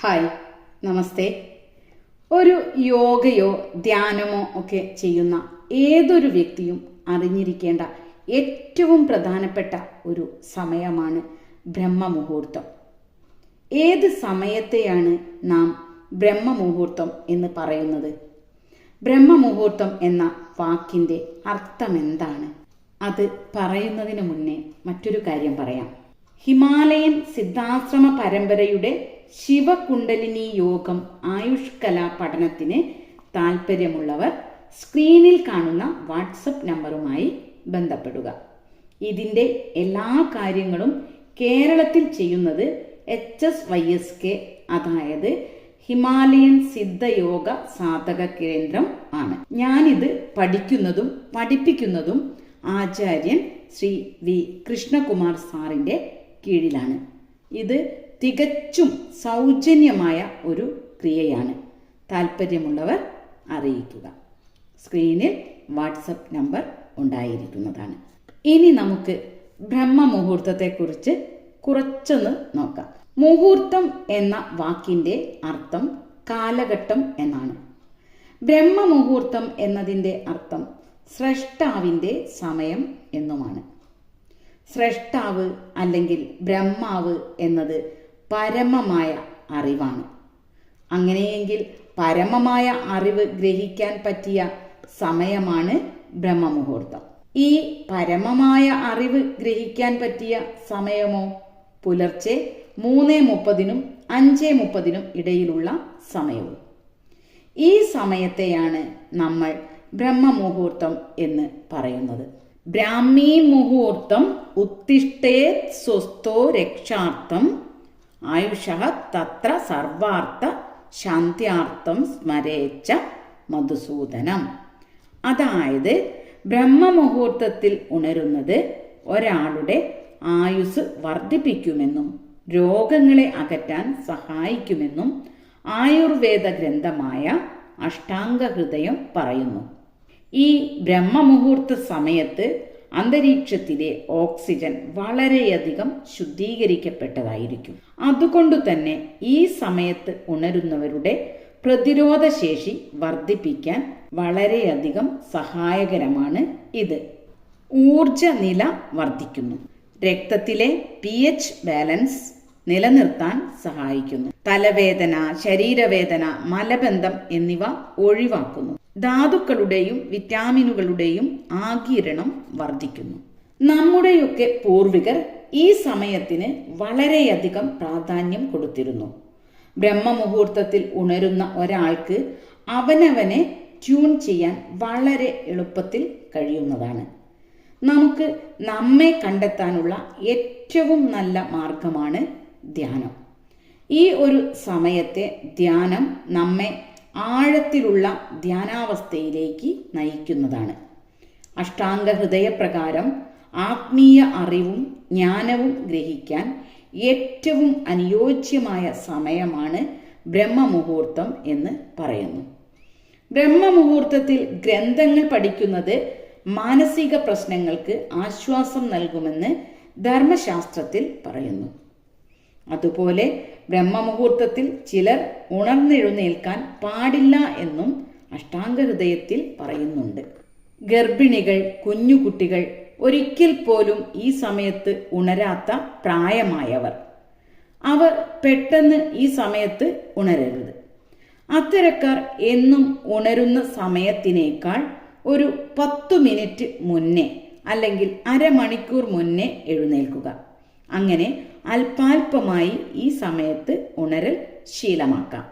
Hi നമസ്തേ. ഒരു യോഗയോ ധ്യാനമോ ഒക്കെ ചെയ്യുന്ന ഏതൊരു വ്യക്തിയും അറിഞ്ഞിരിക്കേണ്ട ഏറ്റവും പ്രധാനപ്പെട്ട ഒരു സമയമാണ് ബ്രഹ്മമുഹൂർത്തം. ഏത് സമയത്തെയാണ് നാം ബ്രഹ്മമുഹൂർത്തം എന്ന് പറയുന്നത്? ബ്രഹ്മമുഹൂർത്തം എന്ന വാക്കിന്റെ അർത്ഥം എന്താണ് അത് പറയുന്നതിന് മുന്നേ മറ്റൊരു കാര്യം പറയാം. ഹിമാലയൻ സിദ്ധാശ്രമ പരമ്പരയുടെ ശിവകുണ്ടലിനി യോഗം ആയുഷ് കലാ പഠനത്തിന് താല്പര്യമുള്ളവർ സ്ക്രീനിൽ കാണുന്ന വാട്സപ്പ് നമ്പറുമായി ബന്ധപ്പെടുക. ഇതിന്റെ എല്ലാ കാര്യങ്ങളും കേരളത്തിൽ ചെയ്യുന്നത് H S Y S K അതായത് ഹിമാലയൻ സിദ്ധയോഗ സാധക കേന്ദ്രം ആണ്. ഞാനിത് പഠിക്കുന്നതും പഠിപ്പിക്കുന്നതും ആചാര്യൻ ശ്രീ വി കൃഷ്ണകുമാർ സാറിന്റെ കീഴിലാണ്. ഇത് തികച്ചും സൗജന്യമായ ഒരു ക്രിയയാണ്. താല്പര്യമുള്ളവർ അറിയിക്കുക. സ്ക്രീനിൽ വാട്സപ്പ് നമ്പർ ഉണ്ടായിരിക്കുന്നതാണ്. ഇനി നമുക്ക് ബ്രഹ്മ ബ്രഹ്മമുഹൂർത്തത്തെക്കുറിച്ച് കുറച്ചൊന്ന് നോക്കാം. മുഹൂർത്തം എന്ന വാക്കിന്റെ അർത്ഥം കാലഘട്ടം എന്നാണ്. ബ്രഹ്മമുഹൂർത്തം എന്നതിന്റെ അർത്ഥം സ്രഷ്ടാവിന്റെ സമയം എന്നുമാണ്. സ്രഷ്ടാവ് അല്ലെങ്കിൽ ബ്രഹ്മാവ് എന്നത് പരമമായ അറിവാണ്. അങ്ങനെയെങ്കിൽ പരമമായ അറിവ് ഗ്രഹിക്കാൻ പറ്റിയ സമയമാണ് ബ്രഹ്മമുഹൂർത്തം. ഈ പരമമായ അറിവ് ഗ്രഹിക്കാൻ പറ്റിയ സമയമോ പുലർച്ചെ മൂന്ന് മുപ്പതിനും അഞ്ച് മുപ്പതിനും ഇടയിലുള്ള സമയവും. ഈ സമയത്തെയാണ് നമ്മൾ ബ്രഹ്മമുഹൂർത്തം എന്ന് പറയുന്നത്. ബ്രാഹ്മീ മുഹൂർത്തം ഉത്തിഷ്ഠേ സ്വസ്ഥോ രക്ഷാർത്ഥം. ആയുഷ തത്ര സർവാർത്ഥ ശാന്ത്യാർത്ഥം സ്മരേച്ച മധുസൂദനം. അതായത് ബ്രഹ്മമുഹൂർത്തത്തിൽ ഉണരുന്നത് ഒരാളുടെ ആയുസ് വർദ്ധിപ്പിക്കുമെന്നും രോഗങ്ങളെ അകറ്റാൻ സഹായിക്കുമെന്നും ആയുർവേദ ഗ്രന്ഥമായ അഷ്ടാംഗ ഹൃദയം പറയുന്നു. ഈ ബ്രഹ്മമുഹൂർത്ത സമയത്ത് അന്തരീക്ഷത്തിലെ ഓക്സിജൻ വളരെയധികം ശുദ്ധീകരിക്കപ്പെട്ടതായിരിക്കും. അതുകൊണ്ട് തന്നെ ഈ സമയത്ത് ഉണരുന്നവരുടെ പ്രതിരോധ ശേഷി വർദ്ധിപ്പിക്കാൻ വളരെയധികം സഹായകരമാണ് ഇത്. ഊർജ നില വർദ്ധിക്കുന്നു. രക്തത്തിലെ പി എച്ച് ബാലൻസ് നിലനിർത്താൻ സഹായിക്കുന്നു. തലവേദന ശരീരവേദന മലബന്ധം എന്നിവ ഒഴിവാക്കുന്നു. ധാതുക്കളുടെയും വിറ്റാമിനുകളുടെയും ആകിരണം വർദ്ധിക്കുന്നു. നമ്മുടെയൊക്കെ പൂർവികർ ഈ സമയത്തിന് വളരെയധികം പ്രാധാന്യം കൊടുത്തിരുന്നു. ബ്രഹ്മമുഹൂർത്തത്തിൽ ഉണരുന്ന ഒരാൾക്ക് അവനവനെ ട്യൂൺ ചെയ്യാൻ വളരെ എളുപ്പത്തിൽ കഴിയുന്നതാണ്. നമുക്ക് നമ്മെ കണ്ടെത്താനുള്ള ഏറ്റവും നല്ല മാർഗമാണ് ധ്യാനം. ഈ ഒരു സമയത്തെ ധ്യാനം നമ്മെ ആഴത്തിലുള്ള ധ്യാനാവസ്ഥയിലേക്ക് നയിക്കുന്നതാണ്. അഷ്ടാംഗ ഹൃദയപ്രകാരം ആത്മീയ അറിവും ജ്ഞാനവും ഗ്രഹിക്കാൻ ഏറ്റവും അനുയോജ്യമായ സമയമാണ് ബ്രഹ്മമുഹൂർത്തം എന്ന് പറയുന്നു. ബ്രഹ്മമുഹൂർത്തത്തിൽ ഗ്രന്ഥങ്ങൾ പഠിക്കുന്നത് മാനസിക പ്രശ്നങ്ങൾക്ക് ആശ്വാസം നൽകുമെന്ന് ധർമ്മശാസ്ത്രത്തിൽ പറയുന്നു. അതുപോലെ ബ്രഹ്മമുഹൂർത്തത്തിൽ ചിലർ ഉണർന്നെഴുന്നേൽക്കാൻ പാടില്ല എന്നും അഷ്ടാംഗഹൃദയത്തിൽ പറയുന്നുണ്ട്. ഗർഭിണികൾ കുഞ്ഞുകുട്ടികൾ ഒരിക്കൽ പോലും ഈ സമയത്ത് ഉണരാത്ത പ്രായമായവർ. അവർ പെട്ടെന്ന് ഈ സമയത്ത് ഉണരരുത്. അത്തരക്കാർ എന്നും ഉണരുന്ന സമയത്തിനേക്കാൾ ഒരു പത്തു മിനിറ്റ് മുന്നേ അല്ലെങ്കിൽ അരമണിക്കൂർ മുന്നേ എഴുന്നേൽക്കുക. അങ്ങനെ അല്പാൽപമായി ഈ സമയത്ത് ഉണരൽ ശീലമാക്കാം.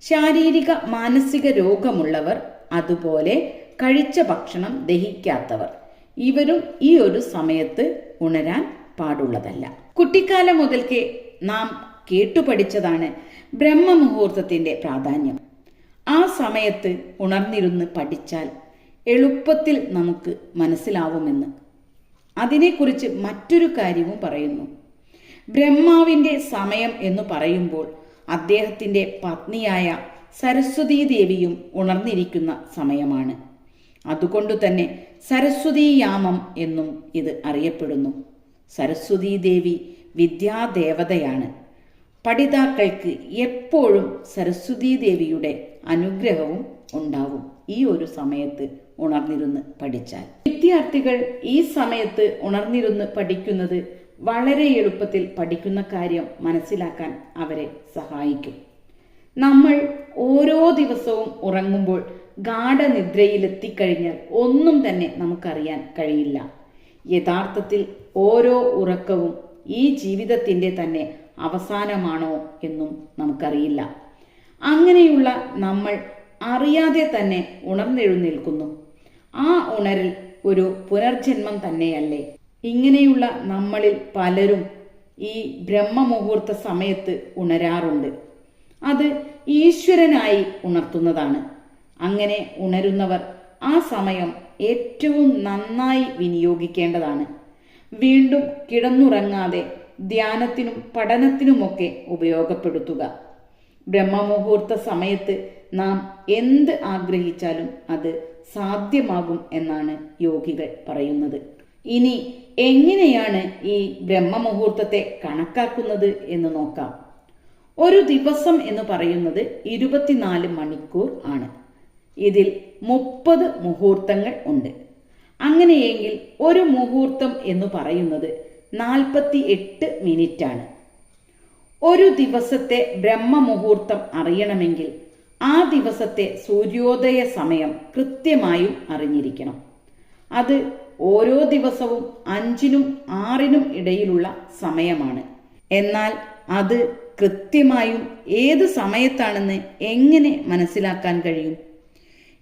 ശാരീരിക മാനസിക രോഗമുള്ളവർ അതുപോലെ കഴിച്ച ഭക്ഷണം ദഹിക്കാത്തവർ ഇവരും ഈ ഒരു സമയത്ത് ഉണരാൻ പാടുള്ളതല്ല. കുട്ടിക്കാലം മുതൽക്കേ നാം കേട്ടുപഠിച്ചതാണ് ബ്രഹ്മമുഹൂർത്തത്തിന്റെ പ്രാധാന്യം. ആ സമയത്ത് ഉണർന്നിരുന്ന് പഠിച്ചാൽ എളുപ്പത്തിൽ നമുക്ക് മനസ്സിലാവുമെന്ന്. അതിനെക്കുറിച്ച് മറ്റൊരു കാര്യവും പറയുന്നു. ബ്രഹ്മാവിന്റെ സമയം എന്ന് പറയുമ്പോൾ അദ്ദേഹത്തിന്റെ പത്നിയായ സരസ്വതീ ദേവിയും ഉണർന്നിരിക്കുന്ന സമയമാണ്. അതുകൊണ്ട് തന്നെ സരസ്വതീയാമം എന്നും ഇത് അറിയപ്പെടുന്നു. സരസ്വതീ ദേവി വിദ്യാദേവതയാണ്. പഠിതാക്കൾക്ക് എപ്പോഴും സരസ്വതീ ദേവിയുടെ അനുഗ്രഹവും ഉണ്ടാവും. ഈ ഒരു സമയത്ത് ഉണർന്നിരുന്ന് പഠിച്ചാൽ. വിദ്യാർത്ഥികൾ ഈ സമയത്ത് ഉണർന്നിരുന്ന് പഠിക്കുന്നത് വളരെ എളുപ്പത്തിൽ പഠിക്കുന്ന കാര്യം മനസ്സിലാക്കാൻ അവരെ സഹായിക്കും. നമ്മൾ ഓരോ ദിവസവും ഉറങ്ങുമ്പോൾ ഗാഠനിദ്രയിലെത്തിക്കഴിഞ്ഞാൽ ഒന്നും തന്നെ നമുക്കറിയാൻ കഴിയില്ല. യഥാർത്ഥത്തിൽ ഓരോ ഉറക്കവും ഈ ജീവിതത്തിന്റെ തന്നെ അവസാനമാണോ എന്നും നമുക്കറിയില്ല. അങ്ങനെയുള്ള നമ്മൾ അറിയാതെ തന്നെ ഉണർന്നെഴുന്നേൽക്കുന്നു. ആ ഉണരിൽ ഒരു പുനർജന്മം തന്നെയല്ലേ? ഇങ്ങനെയുള്ള നമ്മളിൽ പലരും ഈ ബ്രഹ്മമുഹൂർത്ത സമയത്ത് ഉണരാറുണ്ട്. അത് ഈശ്വരനായി ഉണർത്തുന്നതാണ്. അങ്ങനെ ഉണരുന്നവർ ആ സമയം ഏറ്റവും നന്നായി വിനിയോഗിക്കേണ്ടതാണ്. വീണ്ടും കിടന്നുറങ്ങാതെ ധ്യാനത്തിനും പഠനത്തിനുമൊക്കെ ഉപയോഗപ്പെടുത്തുക. ബ്രഹ്മമുഹൂർത്ത സമയത്ത് നാം എന്ത് ആഗ്രഹിച്ചാലും അത് സാധ്യമാകും എന്നാണ് യോഗികൾ പറയുന്നത്. ഇനി എങ്ങനെയാണ് ഈ ബ്രഹ്മമുഹൂർത്തത്തെ കണക്കാക്കുന്നത് എന്ന് നോക്കാം. ഒരു ദിവസം എന്ന് പറയുന്നത് ഇരുപത്തിനാല് മണിക്കൂർ ആണ്. ഇതിൽ മുപ്പത് മുഹൂർത്തങ്ങൾ ഉണ്ട്. അങ്ങനെയെങ്കിൽ ഒരു മുഹൂർത്തം എന്ന് പറയുന്നത് നാൽപ്പത്തി എട്ട് മിനിറ്റ് ആണ് ഒരു ദിവസത്തെ ബ്രഹ്മമുഹൂർത്തം അറിയണമെങ്കിൽ ആ ദിവസത്തെ സൂര്യോദയ സമയം കൃത്യമായും അറിഞ്ഞിരിക്കണം. അത് ഓരോ ദിവസവും അഞ്ചിനും ആറിനും ഇടയിലുള്ള സമയമാണ്. എന്നാൽ അത് കൃത്യമായും ഏത് സമയത്താണെന്ന് എങ്ങനെ മനസ്സിലാക്കാൻ കഴിയും?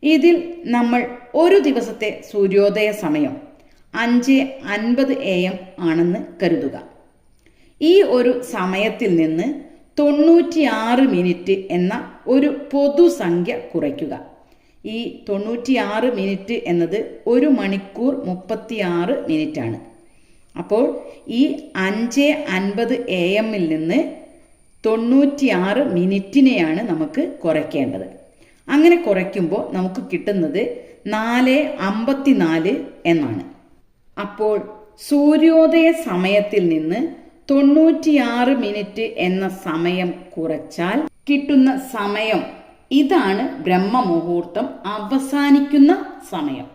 ഇതിൽ നമ്മൾ ഒരു ദിവസത്തെ സൂര്യോദയ സമയം അഞ്ച് അൻപത് എ എം ആണെന്ന് കരുതുക. ഈ ഒരു സമയത്തിൽ നിന്ന് തൊണ്ണൂറ്റിയാറ് മിനിറ്റ് എന്ന ഒരു പൊതുസംഖ്യ കുറയ്ക്കുക. ഈ തൊണ്ണൂറ്റിയാറ് മിനിറ്റ് എന്നത് ഒരു മണിക്കൂർ മുപ്പത്തിയാറ് മിനിറ്റാണ്. അപ്പോൾ ഈ അഞ്ച് അൻപത് എ എമ്മിൽ നിന്ന് തൊണ്ണൂറ്റിയാറ് മിനിറ്റിനെയാണ് നമുക്ക് കുറയ്ക്കേണ്ടത്. അങ്ങനെ കുറയ്ക്കുമ്പോൾ നമുക്ക് കിട്ടുന്നത് നാല് അമ്പത്തിനാല് എന്നാണ്. അപ്പോൾ സൂര്യോദയ സമയത്തിൽ നിന്ന് തൊണ്ണൂറ്റിയാറ് മിനിറ്റ് എന്ന സമയം കുറച്ചാൽ കിട്ടുന്ന സമയം ഇതാണ് ബ്രഹ്മമുഹൂർത്തം അവസാനിക്കുന്ന സമയം.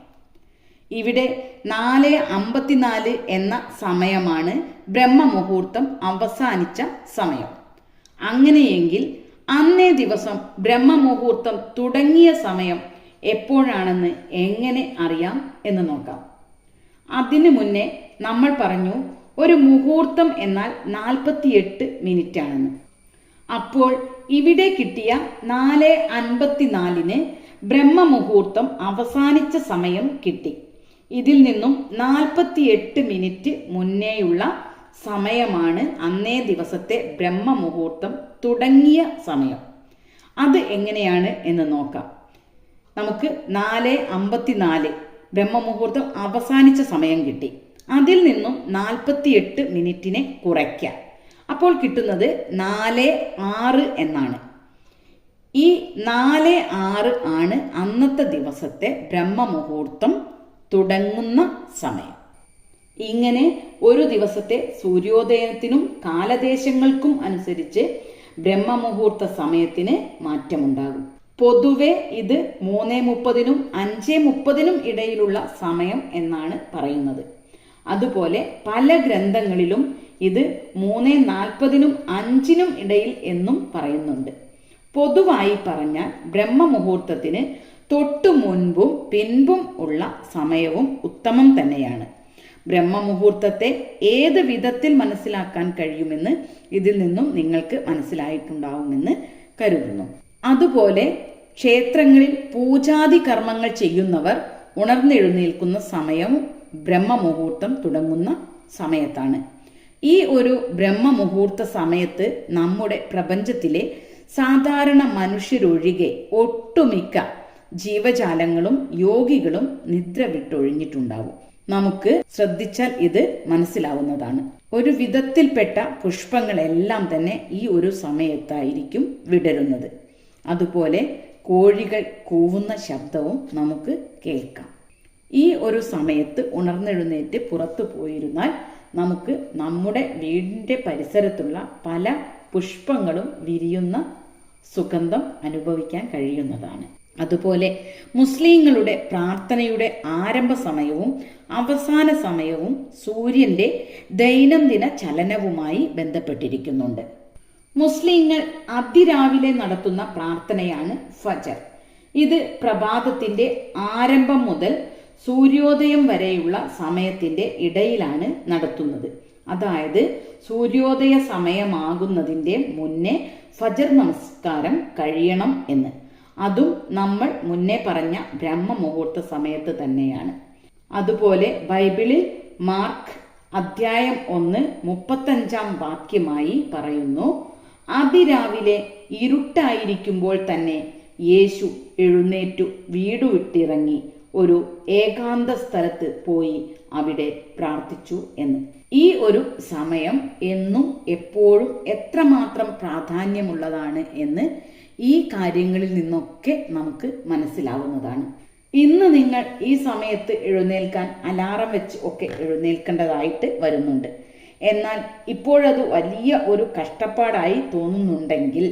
ഇവിടെ നാല് അമ്പത്തിനാല് എന്ന സമയമാണ് ബ്രഹ്മമുഹൂർത്തം അവസാനിച്ച സമയം. അങ്ങനെയെങ്കിൽ അന്നേ ദിവസം ബ്രഹ്മമുഹൂർത്തം തുടങ്ങിയ സമയം എപ്പോഴാണെന്ന് എങ്ങനെ അറിയാം എന്ന് നോക്കാം. അതിനു മുന്നേ നമ്മൾ പറഞ്ഞു ഒരു മുഹൂർത്തം എന്നാൽ നാൽപ്പത്തിയെട്ട് മിനിറ്റ് ആണെന്ന് അപ്പോൾ ഇവിടെ കിട്ടിയ നാല് അൻപത്തിനാലിന് ബ്രഹ്മമുഹൂർത്തം അവസാനിച്ച സമയം കിട്ടി. ഇതിൽ നിന്നും നാൽപ്പത്തിയെട്ട് മിനിറ്റ് മുന്നേയുള്ള സമയമാണ് അന്നേ ദിവസത്തെ ബ്രഹ്മമുഹൂർത്തം തുടങ്ങിയ സമയം. അത് എങ്ങനെയാണ് എന്ന് നോക്കാം. നമുക്ക് നാല് അമ്പത്തിനാല് ബ്രഹ്മമുഹൂർത്തം അവസാനിച്ച സമയം കിട്ടി. അതിൽ നിന്നും നാൽപ്പത്തിയെട്ട് മിനിറ്റിനെ കുറയ്ക്കാം. അപ്പോൾ കിട്ടുന്നത് നാല് ആറ് എന്നാണ്. ഈ നാല് ആറ് ആണ് അന്നത്തെ ദിവസത്തെ ബ്രഹ്മമുഹൂർത്തം തുടങ്ങുന്ന സമയം. ഇങ്ങനെ ഒരു ദിവസത്തെ സൂര്യോദയത്തിനും കാലദേശങ്ങൾക്കും അനുസരിച്ച് ബ്രഹ്മമുഹൂർത്ത സമയത്തിന് മാറ്റമുണ്ടാകും. പൊതുവെ ഇത് മൂന്നേ മുപ്പതിനും അഞ്ചേ മുപ്പതിനും ഇടയിലുള്ള സമയം എന്നാണ് പറയുന്നത്. അതുപോലെ പല ഗ്രന്ഥങ്ങളിലും ഇത് മൂന്ന് നാൽപ്പതിനും അഞ്ചിനും ഇടയിൽ എന്നും പറയുന്നുണ്ട്. പൊതുവായി പറഞ്ഞാൽ ബ്രഹ്മമുഹൂർത്തത്തിന് തൊട്ടു മുൻപും പിൻപും ഉള്ള സമയവും ഉത്തമം തന്നെയാണ്. ബ്രഹ്മമുഹൂർത്തത്തെ ഏത് വിധത്തിൽ മനസ്സിലാക്കാൻ കഴിയുമെന്ന് ഇതിൽ നിന്നും നിങ്ങൾക്ക് മനസ്സിലായിട്ടുണ്ടാവുമെന്ന് കരുതുന്നു. അതുപോലെ ക്ഷേത്രങ്ങളിൽ പൂജാതി കർമ്മങ്ങൾ ചെയ്യുന്നവർ ഉണർന്നെഴുന്നേൽക്കുന്ന സമയവും ബ്രഹ്മമുഹൂർത്തം തുടങ്ങുന്ന സമയത്താണ്. ഈ ഒരു ബ്രഹ്മമുഹൂർത്ത സമയത്ത് നമ്മുടെ പ്രപഞ്ചത്തിലെ സാധാരണ മനുഷ്യരൊഴികെ ഒട്ടുമിക്ക ജീവജാലങ്ങളും യോഗികളും നിദ്ര വിട്ടൊഴിഞ്ഞിട്ടുണ്ടാവും. നമുക്ക് ശ്രദ്ധിച്ചാൽ ഇത് മനസ്സിലാവുന്നതാണ്. ഒരു വിധത്തിൽപ്പെട്ട പുഷ്പങ്ങളെല്ലാം തന്നെ ഈ ഒരു സമയത്തായിരിക്കും വിടരുന്നത്. അതുപോലെ കോഴികൾ കൂവുന്ന ശബ്ദവും നമുക്ക് കേൾക്കാം. ഈ ഒരു സമയത്ത് ഉണർന്നെഴുന്നേറ്റ് പുറത്തു പോയിരുന്നാൽ നമുക്ക് നമ്മുടെ വീടിന്റെ പരിസരത്തുള്ള പല പുഷ്പങ്ങളും വിരിയുന്ന സുഗന്ധം അനുഭവിക്കാൻ കഴിയുന്നതാണ്. അതുപോലെ മുസ്ലിങ്ങളുടെ പ്രാർത്ഥനയുടെ ആരംഭ സമയവും അവസാന സമയവും സൂര്യന്റെ ദൈനംദിന ചലനവുമായി ബന്ധപ്പെട്ടിരിക്കുന്നുണ്ട്. മുസ്ലിങ്ങൾ അതിരാവിലെ നടത്തുന്ന പ്രാർത്ഥനയാണ് ഫജർ. ഇത് പ്രഭാതത്തിന്റെ ആരംഭം മുതൽ സൂര്യോദയം വരെയുള്ള സമയത്തിന്റെ ഇടയിലാണ് നടത്തുന്നത്. അതായത് സൂര്യോദയ സമയമാകുന്നതിന്റെ മുന്നേ ഫജർ നമസ്കാരം കഴിയണം എന്ന്. അതും നമ്മൾ മുന്നേ പറഞ്ഞ ബ്രഹ്മമുഹൂർത്ത സമയത്ത് തന്നെയാണ്. അതുപോലെ ബൈബിളിൽ മാർക്ക് അധ്യായം ഒന്ന് മുപ്പത്തഞ്ചാം വാക്യമായി പറയുന്നു അതിരാവിലെ ഇരുട്ടായിരിക്കുമ്പോൾ തന്നെ യേശു എഴുന്നേറ്റു വീടു വിട്ടിറങ്ങി ഒരു ഏകാന്ത സ്ഥലത്ത് പോയി അവിടെ പ്രാർത്ഥിച്ചു എന്ന്. ഈ ഒരു സമയം എന്നും എപ്പോഴും എത്രമാത്രം പ്രാധാന്യമുള്ളതാണ് എന്ന് ഈ കാര്യങ്ങളിൽ നിന്നൊക്കെ നമുക്ക് മനസ്സിലാവുന്നതാണ്. ഇന്ന് നിങ്ങൾ ഈ സമയത്ത് എഴുന്നേൽക്കാൻ അലാറം വെച്ച് ഒക്കെ എഴുന്നേൽക്കേണ്ടതായിട്ട് വരുന്നുണ്ട്. എന്നാൽ ഇപ്പോഴത് വലിയ ഒരു കഷ്ടപ്പാടായി തോന്നുന്നുണ്ടെങ്കിൽ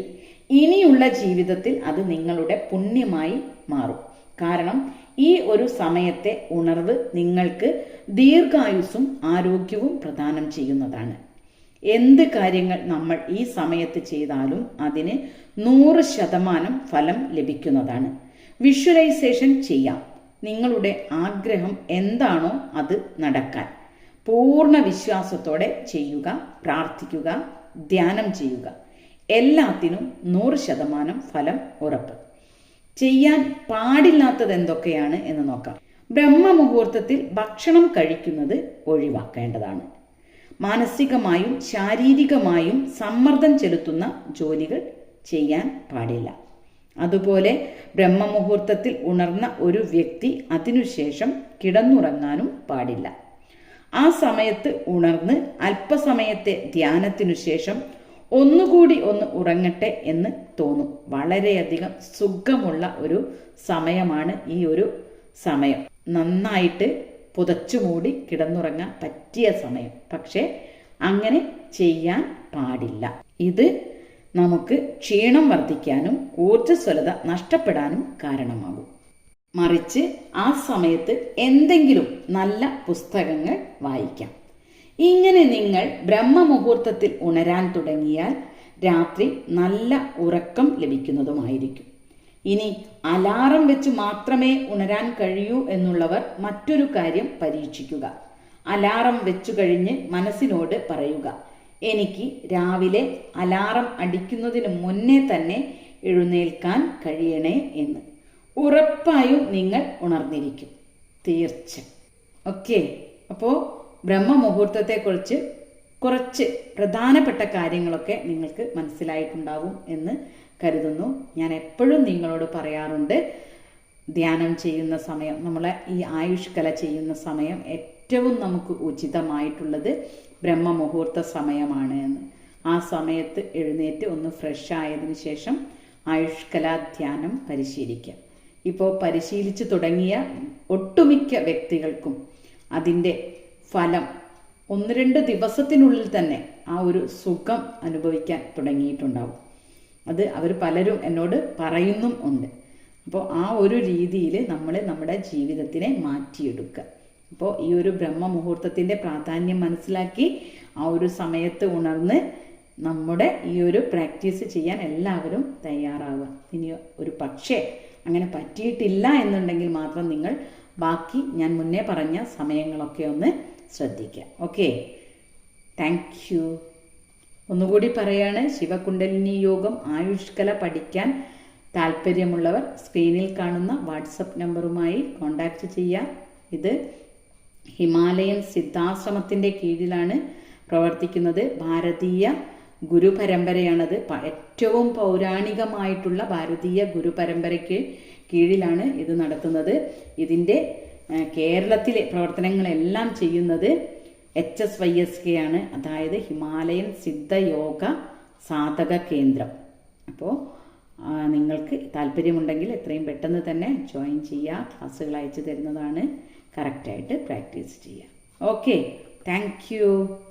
ഇനിയുള്ള ജീവിതത്തിൽ അത് നിങ്ങളുടെ പുണ്യമായി മാറും. കാരണം ഈ ഒരു സമയത്തെ ഉണർവ് നിങ്ങൾക്ക് ദീർഘായുസ്സും ആരോഗ്യവും പ്രദാനം ചെയ്യുന്നതാണ്. എന്ത് കാര്യങ്ങൾ നമ്മൾ ഈ സമയത്ത് ചെയ്താലും അതിന് നൂറ് ശതമാനം ഫലം ലഭിക്കുന്നതാണ്. വിഷ്വലൈസേഷൻ ചെയ്യാം. നിങ്ങളുടെ ആഗ്രഹം എന്താണോ അത് നടക്കാൻ. പൂർണ വിശ്വാസത്തോടെ ചെയ്യുക പ്രാർത്ഥിക്കുക ധ്യാനം ചെയ്യുക. എല്ലാത്തിനും നൂറ് ശതമാനം ഫലം ഉറപ്പ്. ചെയ്യാൻ പാടില്ലാത്തത് എന്തൊക്കെയാണ് എന്ന് നോക്കാം. ബ്രഹ്മ മുഹൂർത്തത്തിൽ ഭക്ഷണം കഴിക്കുന്നത് ഒഴിവാക്കേണ്ടതാണ്. മാനസികമായും ശാരീരികമായും സമ്മർദ്ദം ചെലുത്തുന്ന ജോലികൾ ചെയ്യാൻ പാടില്ല. അതുപോലെ ബ്രഹ്മമുഹൂർത്തത്തിൽ ഉണർന്ന ഒരു വ്യക്തി അതിനുശേഷം കിടന്നുറങ്ങാനും പാടില്ല. ആ സമയത്ത് ഉണർന്ന് അല്പസമയത്തെ ധ്യാനത്തിനു ശേഷം ഒന്നുകൂടി ഒന്ന് ഉറങ്ങട്ടെ എന്ന് തോന്നും. വളരെയധികം സുഖമുള്ള ഒരു സമയമാണ് ഈ ഒരു സമയം. നന്നായിട്ട് പുതച്ചു മൂടി കിടന്നുറങ്ങാൻ പറ്റിയ സമയം. പക്ഷേ അങ്ങനെ ചെയ്യാൻ പാടില്ല. ഇത് നമുക്ക് ക്ഷീണം വർദ്ധിക്കാനും ഊർജസ്വലത നഷ്ടപ്പെടാനും കാരണമാകും. മറിച്ച് ആ സമയത്ത് എന്തെങ്കിലും നല്ല പുസ്തകങ്ങൾ വായിക്കാം. ഇങ്ങനെ നിങ്ങൾ ബ്രഹ്മമുഹൂർത്തത്തിൽ ഉണരാൻ തുടങ്ങിയാൽ രാത്രി നല്ല ഉറക്കം ലഭിക്കുന്നതുമായിരിക്കും. ഇനി അലാറം വെച്ച് മാത്രമേ ഉണരാൻ കഴിയൂ എന്നുള്ളവർ മറ്റൊരു കാര്യം പരീക്ഷിക്കുക. അലാറം വെച്ചു കഴിഞ്ഞ് മനസ്സിനോട് പറയുക എനിക്ക് രാവിലെ അലാറം അടിക്കുന്നതിന് മുന്നേ തന്നെ എഴുന്നേൽക്കാൻ കഴിയണേ എന്ന്. ഉറപ്പായും നിങ്ങൾ ഉണർന്നിരിക്കും. തീർച്ച ഓക്കെ അപ്പോൾ ബ്രഹ്മമുഹൂർത്തത്തെക്കുറിച്ച് കുറച്ച് പ്രധാനപ്പെട്ട കാര്യങ്ങളൊക്കെ നിങ്ങൾക്ക് മനസ്സിലായിട്ടുണ്ടാവും എന്ന് കരുതുന്നു. ഞാൻ എപ്പോഴും നിങ്ങളോട് പറയാറുണ്ട് ധ്യാനം ചെയ്യുന്ന സമയം നമ്മളെ ഈ ആയുഷ് കല ചെയ്യുന്ന സമയം ഏറ്റവും നമുക്ക് ഉചിതമായിട്ടുള്ളത് ബ്രഹ്മമുഹൂർത്ത സമയമാണ് എന്ന്. ആ സമയത്ത് എഴുന്നേറ്റ് ഒന്ന് ഫ്രഷ് ആയതിനു ശേഷം ആയുഷ് ധ്യാനം പരിശീലിക്കുക. ഇപ്പോൾ പരിശീലിച്ചു തുടങ്ങിയ ഒട്ടുമിക്ക വ്യക്തികൾക്കും അതിന്റെ ഫലം. ഒന്ന് രണ്ട് ദിവസത്തിനുള്ളിൽ തന്നെ ആ ഒരു സുഖം അനുഭവിക്കാൻ തുടങ്ങിയിട്ടുണ്ടാവും. അത് അവർ പലരും എന്നോട് പറയുന്നും ഉണ്ട്. അപ്പോൾ ആ ഒരു രീതിയിൽ നമ്മൾ നമ്മുടെ ജീവിതത്തിനെ മാറ്റിയെടുക്കുക. അപ്പോൾ ഈ ഒരു ബ്രഹ്മ മുഹൂർത്തത്തിന്റെ പ്രാധാന്യം മനസ്സിലാക്കി ആ ഒരു സമയത്ത് ഉണർന്ന് നമ്മുടെ ഈ ഒരു പ്രാക്ടീസ് ചെയ്യാൻ എല്ലാവരും തയ്യാറാവുക. ഇനി ഒരു പക്ഷേ അങ്ങനെ പറ്റിയിട്ടില്ല എന്നുണ്ടെങ്കിൽ മാത്രം നിങ്ങൾ ബാക്കി ഞാൻ മുന്നേ പറഞ്ഞ സമയങ്ങളൊക്കെ ഒന്ന് ശ്രദ്ധിക്കുക ഓക്കെ താങ്ക് യു ഒന്നുകൂടി പറയാണ് ശിവകുണ്ടലിനി യോഗം ആയുഷ്കല പഠിക്കാൻ താല്പര്യമുള്ളവർ സ്ക്രീനിൽ കാണുന്ന വാട്സപ്പ് നമ്പറുമായി കോണ്ടാക്റ്റ് ചെയ്യാം. ഇത് ഹിമാലയൻ സിദ്ധാശ്രമത്തിന്റെ കീഴിലാണ് പ്രവർത്തിക്കുന്നത്. ഭാരതീയ ഗുരുപരമ്പരയാണത്. ഏറ്റവും പൗരാണികമായിട്ടുള്ള ഭാരതീയ ഗുരുപരമ്പരയ്ക്ക് കീഴിലാണ് ഇത് നടത്തുന്നത്. ഇതിന്റെ കേരളത്തിലെ പ്രവർത്തനങ്ങളെല്ലാം ചെയ്യുന്നത് H S Y S K ആണ്. അതായത് ഹിമാലയൻ സിദ്ധയോഗ സാധക കേന്ദ്രം. അപ്പോൾ നിങ്ങൾക്ക് താല്പര്യമുണ്ടെങ്കിൽ എത്രയും പെട്ടെന്ന് തന്നെ ജോയിൻ ചെയ്യുക ക്ലാസ്സുകൾ അയച്ചു തരുന്നതാണ് കറക്റ്റായിട്ട് പ്രാക്ടീസ് ചെയ്യുക ഓക്കെ. താങ്ക്